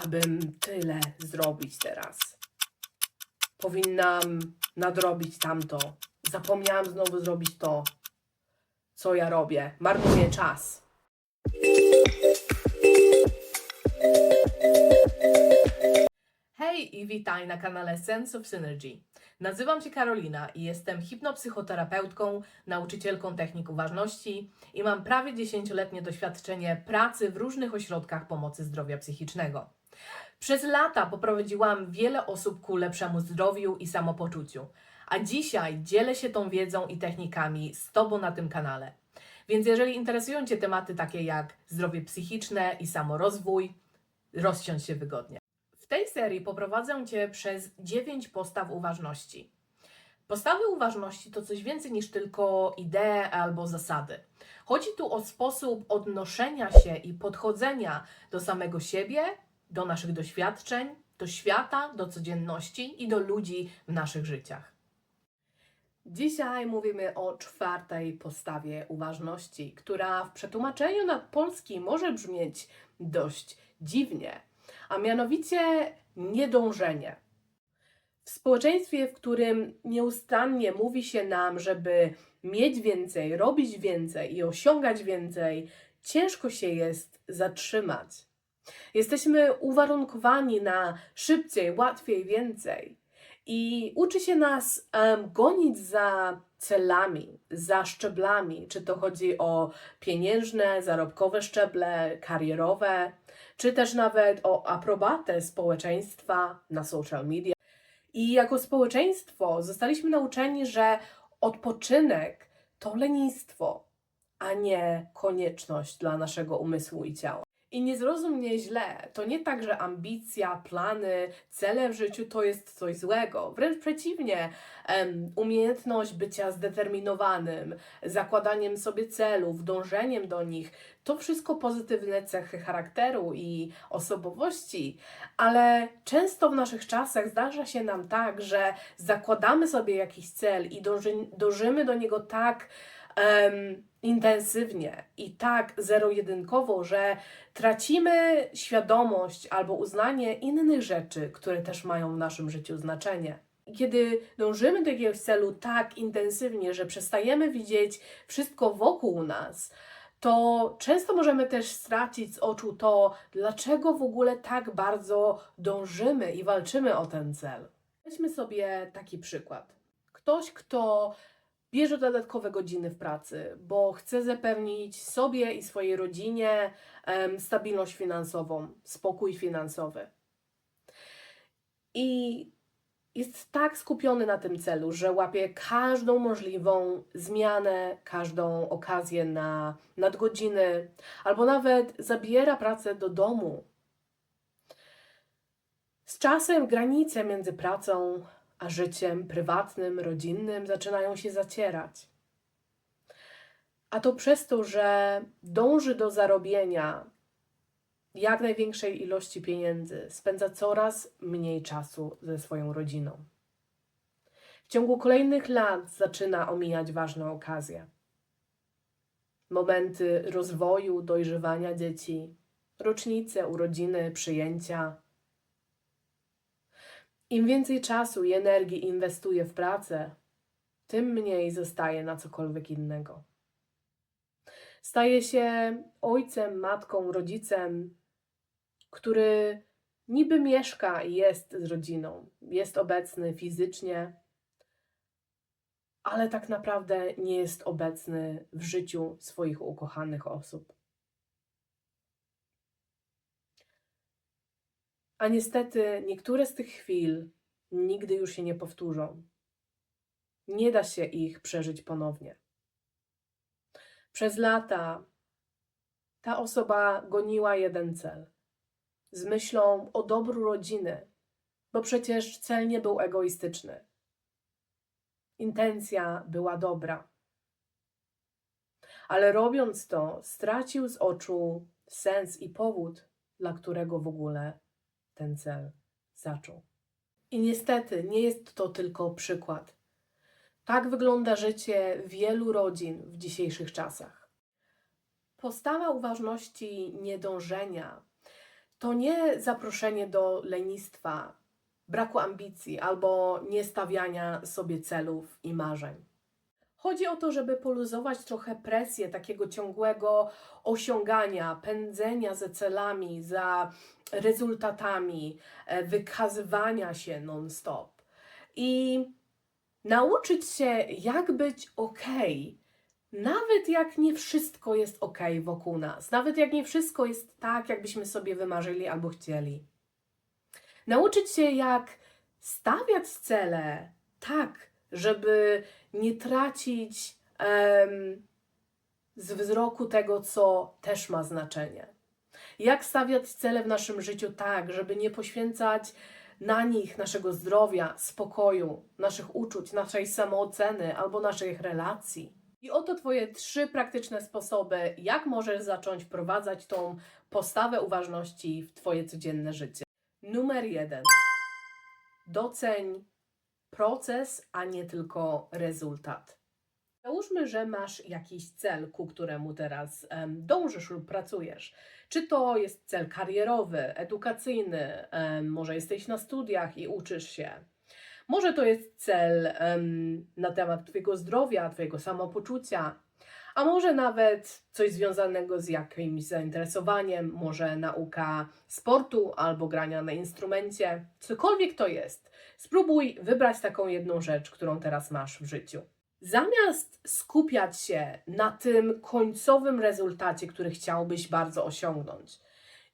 Mogłabym tyle zrobić teraz. Powinnam nadrobić tamto. Zapomniałam znowu zrobić to, co ja robię. Marnuję czas. Hej i witaj na kanale Sense of Synergy. Nazywam się Karolina i jestem hipnopsychoterapeutką, nauczycielką technik uważności i mam prawie 10-letnie doświadczenie pracy w różnych ośrodkach pomocy zdrowia psychicznego. Przez lata poprowadziłam wiele osób ku lepszemu zdrowiu i samopoczuciu, a dzisiaj dzielę się tą wiedzą i technikami z Tobą na tym kanale. Więc jeżeli interesują Cię tematy takie jak zdrowie psychiczne i samorozwój, rozsiądź się wygodnie. W tej serii poprowadzę Cię przez 9 postaw uważności. Postawy uważności to coś więcej niż tylko idee albo zasady. Chodzi tu o sposób odnoszenia się i podchodzenia do samego siebie, do naszych doświadczeń, do świata, do codzienności i do ludzi w naszych życiach. Dzisiaj mówimy o czwartej postawie uważności, która w przetłumaczeniu na polski może brzmieć dość dziwnie, a mianowicie niedążenie. W społeczeństwie, w którym nieustannie mówi się nam, żeby mieć więcej, robić więcej i osiągać więcej, ciężko się jest zatrzymać. Jesteśmy uwarunkowani na szybciej, łatwiej, więcej. I uczy się nas em, gonić za celami, za szczeblami, czy to chodzi o pieniężne, zarobkowe szczeble, karierowe, czy też nawet o aprobatę społeczeństwa na social media. I jako społeczeństwo zostaliśmy nauczeni, że odpoczynek to lenistwo, a nie konieczność dla naszego umysłu i ciała. I nie zrozum mnie źle, to nie tak, że ambicja, plany, cele w życiu to jest coś złego. Wręcz przeciwnie, umiejętność bycia zdeterminowanym, zakładaniem sobie celów, dążeniem do nich, to wszystko pozytywne cechy charakteru i osobowości, ale często w naszych czasach zdarza się nam tak, że zakładamy sobie jakiś cel i dąży, dążymy do niego tak em, intensywnie i tak zero-jedynkowo, że tracimy świadomość albo uznanie innych rzeczy, które też mają w naszym życiu znaczenie. Kiedy dążymy do jakiegoś celu tak intensywnie, że przestajemy widzieć wszystko wokół nas, to często możemy też stracić z oczu to, dlaczego w ogóle tak bardzo dążymy i walczymy o ten cel. Weźmy sobie taki przykład. Ktoś, kto bierze dodatkowe godziny w pracy, bo chce zapewnić sobie i swojej rodzinie stabilność finansową, spokój finansowy. I jest tak skupiony na tym celu, że łapie każdą możliwą zmianę, każdą okazję na nadgodziny, albo nawet zabiera pracę do domu. Z czasem granice między pracą a życiem prywatnym, rodzinnym zaczynają się zacierać. A to przez to, że dąży do zarobienia jak największej ilości pieniędzy, spędza coraz mniej czasu ze swoją rodziną. W ciągu kolejnych lat zaczyna omijać ważne okazje. Momenty rozwoju, dojrzewania dzieci, rocznice, urodziny, przyjęcia. Im więcej czasu i energii inwestuje w pracę, tym mniej zostaje na cokolwiek innego. Staje się ojcem, matką, rodzicem, który niby mieszka i jest z rodziną, jest obecny fizycznie, ale tak naprawdę nie jest obecny w życiu swoich ukochanych osób. A niestety niektóre z tych chwil nigdy już się nie powtórzą. Nie da się ich przeżyć ponownie. Przez lata ta osoba goniła jeden cel z myślą o dobru rodziny, bo przecież cel nie był egoistyczny. Intencja była dobra. Ale robiąc to, stracił z oczu sens i powód, dla którego w ogóle ten cel zaczął. I niestety nie jest to tylko przykład. Tak wygląda życie wielu rodzin w dzisiejszych czasach. Postawa uważności niedążenia to nie zaproszenie do lenistwa, braku ambicji albo niestawiania sobie celów i marzeń. Chodzi o to, żeby poluzować trochę presję takiego ciągłego osiągania, pędzenia za celami, za rezultatami, e, wykazywania się non-stop i nauczyć się, jak być ok, nawet jak nie wszystko jest ok wokół nas, nawet jak nie wszystko jest tak, jakbyśmy sobie wymarzyli albo chcieli. Nauczyć się, jak stawiać cele tak, żeby nie tracić z wzroku tego, co też ma znaczenie. Jak stawiać cele w naszym życiu tak, żeby nie poświęcać na nich naszego zdrowia, spokoju, naszych uczuć, naszej samooceny albo naszych relacji. I oto Twoje trzy praktyczne sposoby, jak możesz zacząć wprowadzać tą postawę uważności w Twoje codzienne życie. Numer jeden. Doceń proces, a nie tylko rezultat. Załóżmy, że masz jakiś cel, ku któremu teraz dążysz lub pracujesz. Czy to jest cel karierowy, edukacyjny, może jesteś na studiach i uczysz się. Może to jest cel na temat Twojego zdrowia, Twojego samopoczucia, a może nawet coś związanego z jakimś zainteresowaniem, może nauka sportu albo grania na instrumencie, cokolwiek to jest. Spróbuj wybrać taką jedną rzecz, którą teraz masz w życiu. Zamiast skupiać się na tym końcowym rezultacie, który chciałbyś bardzo osiągnąć,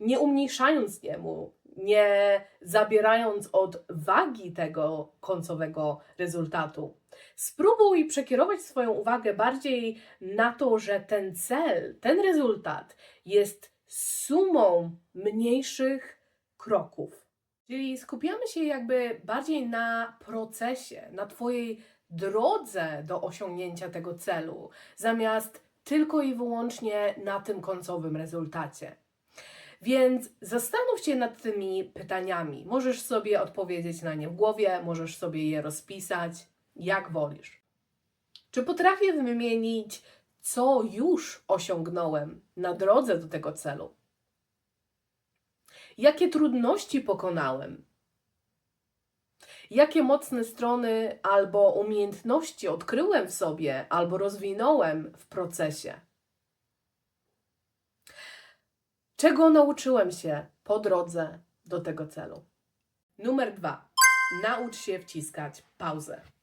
nie umniejszając jemu, nie zabierając od wagi tego końcowego rezultatu, spróbuj przekierować swoją uwagę bardziej na to, że ten cel, ten rezultat jest sumą mniejszych kroków. Czyli skupiamy się jakby bardziej na procesie, na Twojej drodze do osiągnięcia tego celu, zamiast tylko i wyłącznie na tym końcowym rezultacie. Więc zastanów się nad tymi pytaniami. Możesz sobie odpowiedzieć na nie w głowie, możesz sobie je rozpisać, jak wolisz. Czy potrafię wymienić, co już osiągnąłem na drodze do tego celu? Jakie trudności pokonałem? Jakie mocne strony albo umiejętności odkryłem w sobie albo rozwinąłem w procesie? Czego nauczyłem się po drodze do tego celu? Numer dwa. Naucz się wciskać pauzę.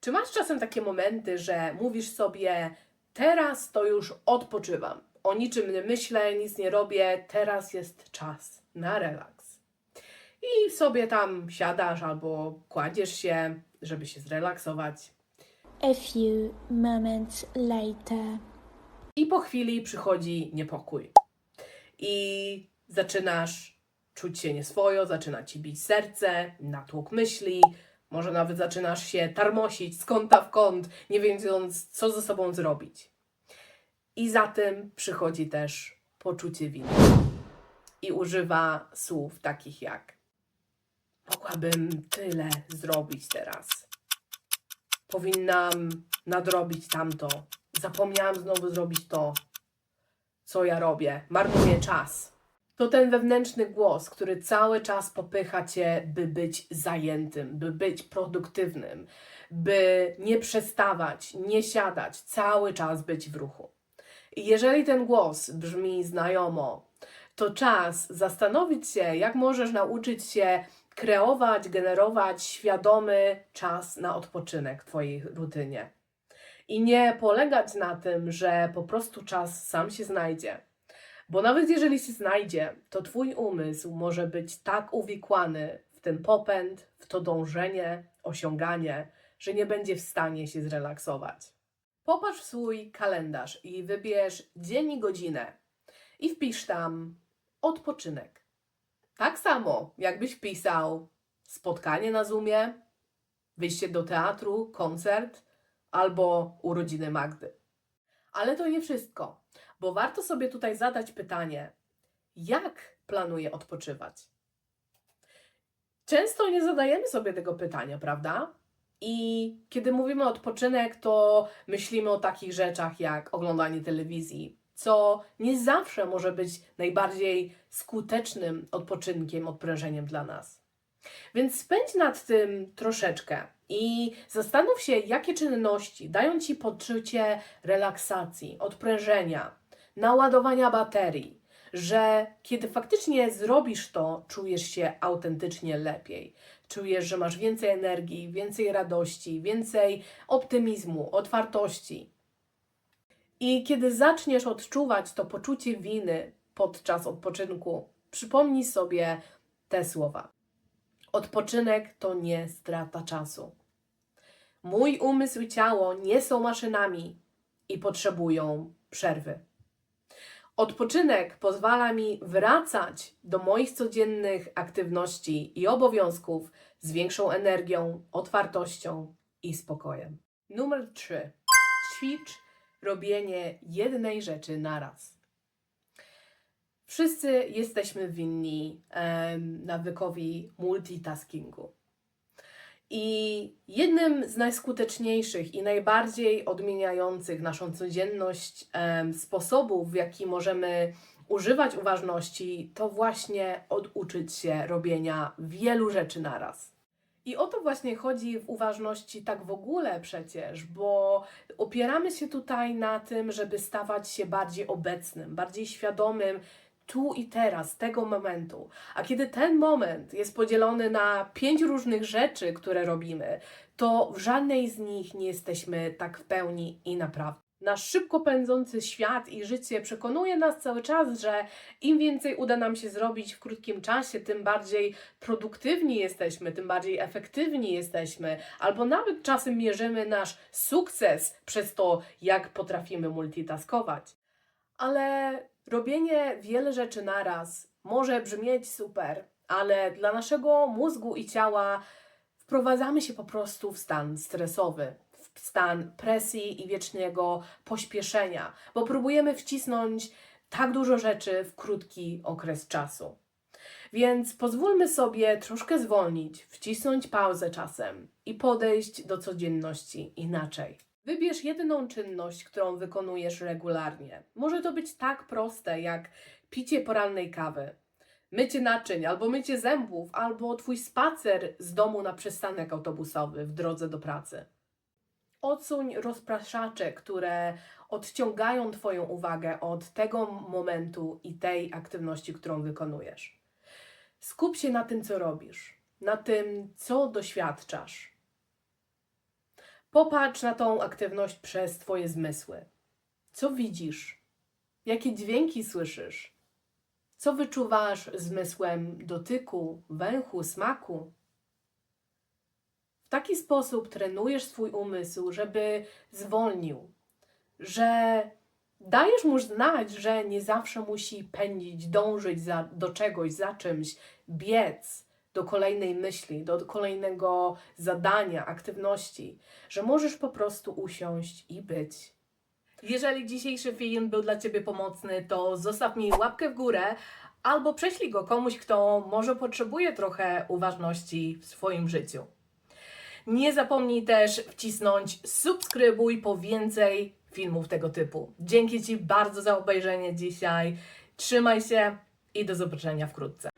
Czy masz czasem takie momenty, że mówisz sobie, teraz to już odpoczywam, o niczym nie myślę, nic nie robię, teraz jest czas na relaks. I sobie tam siadasz albo kładziesz się, żeby się zrelaksować. A few moments later. I po chwili przychodzi niepokój. I zaczynasz czuć się nieswojo, zaczyna ci bić serce, natłok myśli, może nawet zaczynasz się tarmosić z kąta w kąt, nie wiedząc, co ze sobą zrobić. I za tym przychodzi też poczucie winy. I używa słów takich jak: Mogłabym tyle zrobić teraz. Powinnam nadrobić tamto. Zapomniałam znowu zrobić to, co ja robię. Marnuję czas. To ten wewnętrzny głos, który cały czas popycha cię, by być zajętym, by być produktywnym, by nie przestawać, nie siadać, cały czas być w ruchu. I jeżeli ten głos brzmi znajomo, to czas zastanowić się, jak możesz nauczyć się kreować, generować świadomy czas na odpoczynek w Twojej rutynie. I nie polegać na tym, że po prostu czas sam się znajdzie. Bo nawet jeżeli się znajdzie, to Twój umysł może być tak uwikłany w ten popęd, w to dążenie, osiąganie, że nie będzie w stanie się zrelaksować. Popatrz w swój kalendarz i wybierz dzień i godzinę i wpisz tam odpoczynek. Tak samo, jakbyś wpisał spotkanie na Zoomie, wyjście do teatru, koncert albo urodziny Magdy. Ale to nie wszystko, bo warto sobie tutaj zadać pytanie, jak planuję odpoczywać? Często nie zadajemy sobie tego pytania, prawda? I kiedy mówimy odpoczynek, to myślimy o takich rzeczach jak oglądanie telewizji, co nie zawsze może być najbardziej skutecznym odpoczynkiem, odprężeniem dla nas. Więc spędź nad tym troszeczkę i zastanów się, jakie czynności dają Ci poczucie relaksacji, odprężenia, naładowania baterii, że kiedy faktycznie zrobisz to, czujesz się autentycznie lepiej. Czujesz, że masz więcej energii, więcej radości, więcej optymizmu, otwartości. I kiedy zaczniesz odczuwać to poczucie winy podczas odpoczynku, przypomnij sobie te słowa. Odpoczynek to nie strata czasu. Mój umysł i ciało nie są maszynami i potrzebują przerwy. Odpoczynek pozwala mi wracać do moich codziennych aktywności i obowiązków z większą energią, otwartością i spokojem. Numer 3. Ćwicz robienie jednej rzeczy naraz. Wszyscy jesteśmy winni nawykowi multitaskingu. I jednym z najskuteczniejszych i najbardziej odmieniających naszą codzienność sposobów, w jaki możemy używać uważności, to właśnie oduczyć się robienia wielu rzeczy naraz. I o to właśnie chodzi w uważności tak w ogóle przecież, bo opieramy się tutaj na tym, żeby stawać się bardziej obecnym, bardziej świadomym tu i teraz, tego momentu. A kiedy ten moment jest podzielony na pięć różnych rzeczy, które robimy, to w żadnej z nich nie jesteśmy tak w pełni i naprawdę. Nasz szybko pędzący świat i życie przekonuje nas cały czas, że im więcej uda nam się zrobić w krótkim czasie, tym bardziej produktywni jesteśmy, tym bardziej efektywni jesteśmy, albo nawet czasem mierzymy nasz sukces przez to, jak potrafimy multitaskować. Ale robienie wiele rzeczy naraz może brzmieć super, ale dla naszego mózgu i ciała wprowadzamy się po prostu w stan stresowy, w stan presji i wiecznego pośpieszenia, bo próbujemy wcisnąć tak dużo rzeczy w krótki okres czasu. Więc pozwólmy sobie troszkę zwolnić, wcisnąć pauzę czasem i podejść do codzienności inaczej. Wybierz jedną czynność, którą wykonujesz regularnie. Może to być tak proste jak picie porannej kawy, mycie naczyń, albo mycie zębów, albo twój spacer z domu na przystanek autobusowy w drodze do pracy. Odsuń rozpraszacze, które odciągają Twoją uwagę od tego momentu i tej aktywności, którą wykonujesz. Skup się na tym, co robisz, na tym, co doświadczasz. Popatrz na tą aktywność przez Twoje zmysły. Co widzisz? Jakie dźwięki słyszysz? Co wyczuwasz zmysłem dotyku, węchu, smaku? W taki sposób trenujesz swój umysł, żeby zwolnił, że dajesz mu znać, że nie zawsze musi pędzić, dążyć za, do czegoś, za czymś, biec do kolejnej myśli, do kolejnego zadania, aktywności, że możesz po prostu usiąść i być. Jeżeli dzisiejszy film był dla Ciebie pomocny, to zostaw mi łapkę w górę albo prześlij go komuś, kto może potrzebuje trochę uważności w swoim życiu. Nie zapomnij też wcisnąć subskrybuj po więcej filmów tego typu. Dzięki Ci bardzo za obejrzenie dzisiaj. Trzymaj się i do zobaczenia wkrótce.